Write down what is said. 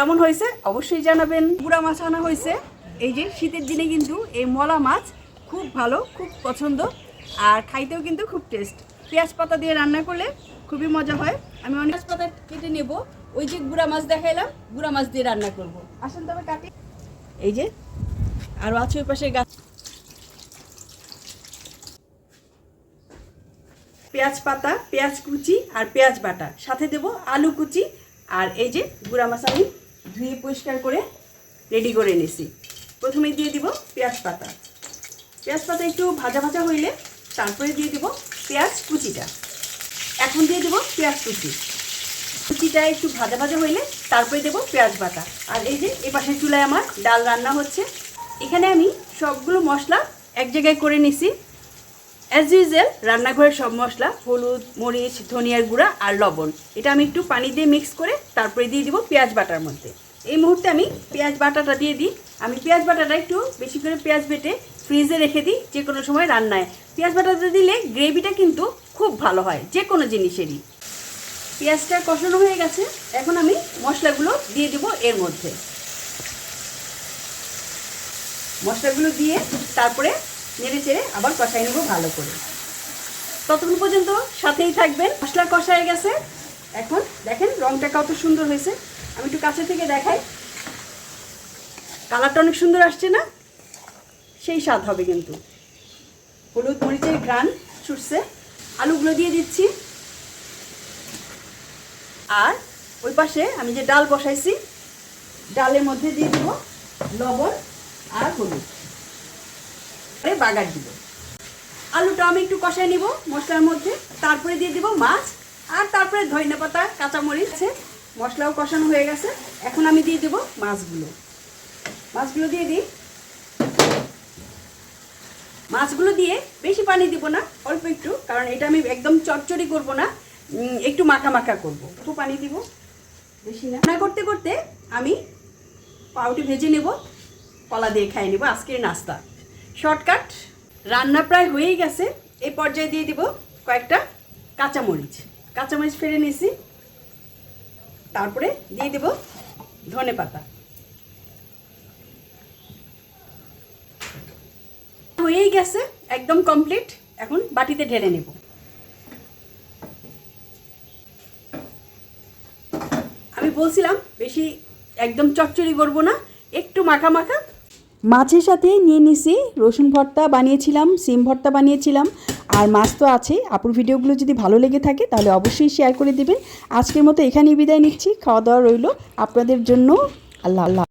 কেমন হয়েছে অবশ্যই জানাবেন। গুড়া মাছ আনা হয়েছে। এই যে শীতের দিনে কিন্তু এই মলা মাছ খুব ভালো, খুব পছন্দ আর খাইতেও কিন্তু খুব টেস্ট পেঁয়াজ পাতা দিয়ে রান্না করলে খুবই মজা হয়। আমি অনেক পাতা কেটে নেব। ওই যে গুড়া মাছ দেখাইলাম, গুড়া মাছ দিয়ে রান্না করব। আসেন তবে কাটি। এই যে আর আছে ওই পাশে গাছ। পেঁয়াজ পাতা, পেঁয়াজ কুচি আর পেঁয়াজ বাটা। সাথে দেব আলু কুচি আর এই যে গুঁড়া মাছ আমি ধুয়ে পরিষ্কার করে রেডি করে নিছি। প্রথমে দিয়ে দিব পেঁয়াজ পাতা। পেঁয়াজ পাতা একটু ভাজা ভাজা হইলে তারপরে দিয়ে দিব পেঁয়াজ কুচিটা। এখন দিয়ে দেবো পেঁয়াজ কুচি। কুচিটা একটু ভাজা ভাজা হইলে তারপরে দেবো পেঁয়াজ বাটা আর এই যে এ পাশের চুলায় আমার ডাল রান্না হচ্ছে। এখানে আমি সবগুলো মশলা এক জায়গায় করে নিছি। অ্যাজ ইউজুয়াল রান্নাঘরের সব মশলা, হলুদ, মরিচ, ধনিয়ার গুঁড়া আর লবণ। এটা আমি একটু পানি দিয়ে মিক্স করে তারপরে দিয়ে দিব পেঁয়াজ বাটার মধ্যে। এই মুহূর্তে আমি পেঁয়াজ বাটাটা দিয়ে দিই। আমি পেঁয়াজ বাটাটা একটু বেশি করে পেঁয়াজ বেটে ফ্রিজে রেখে দিই যে কোনো সময় রান্নায়। পেঁয়াজ বাটাটা দিলে গ্রেভিটা কিন্তু খুব ভালো হয় যে কোনো জিনিসেরই। পেঁয়াজটা কষানো হয়ে গেছে। এখন আমি মশলাগুলো দিয়ে দিব এর মধ্যে। মশলাগুলো দিয়ে তারপরে নেড়ে চেড়ে আবার কষাই নেব ভালো করে। ততক্ষণ পর্যন্ত সাথেই থাকবেন। মশলা কষায় গেছে। এখন দেখেন রংটা কত সুন্দর হয়েছে। আমি একটু কাছে থেকে দেখাই। কালারটা অনেক সুন্দর আসছে না? সেই স্বাদ হবে কিন্তু। হলুদ মরিচের ঘ্রাণ ছুটছে। আলুগুলো দিয়ে দিচ্ছি। আর ওই পাশে আমি যে ডাল বসাইছি, ডালের মধ্যে দিয়ে দেবো লবণ আর হলুদ। পরে বাগার দিব। আলুটা আমি একটু কষাই নিব মশলার মধ্যে, তারপরে দিয়ে দিব মাছ, আর তারপরে ধনিয়া পাতা, কাঁচামরিচ মশলাও কষানো হয়ে গেছে। এখন আমি দিয়ে দেব মাছগুলো। মাছগুলো দিয়ে দিই। মাছগুলো দিয়ে বেশি পানি দিব না, অল্প একটু, কারণ এটা আমি একদম চটচড়ি করব না একটু মাখা মাখা করব। একটু পানি দিব, বেশি না। রান্না করতে করতে আমি পাউটি ভেজে নেব, কলা দিয়ে খাই নেব আজকের নাস্তা। শর্টকাট। রান্না প্রায় হয়েই গেছে। এই পর্যায়ে দিয়ে দিব কয়েকটা কাঁচামরিচ। কাঁচামরিচ ফেলে নিয়েছি। তারপরে দিয়ে দেব ধনে পাতা। হয়েই গেছে, একদম কমপ্লিট এখন বাটিতে ঢেলে নেব। আমি বলছিলাম, বেশি একদম চচ্চড়ি করব না, একটু মাখা মাখা। মাছের সাথে নিয়ে নিছি। রসুন ভর্তা বানিয়েছিলাম, সিম ভর্তা বানিয়েছিলাম। আর মাছ তো আছে। আপুর ভিডিওগুলো যদি ভালো লেগে থাকে তাহলে অবশ্যই শেয়ার করে দেবেন। আজকের মতো এখানেই বিদায় নিচ্ছি। খাওয়া দাওয়া রইল। আপনাদের জন্য আল্লাহ আল্লাহ।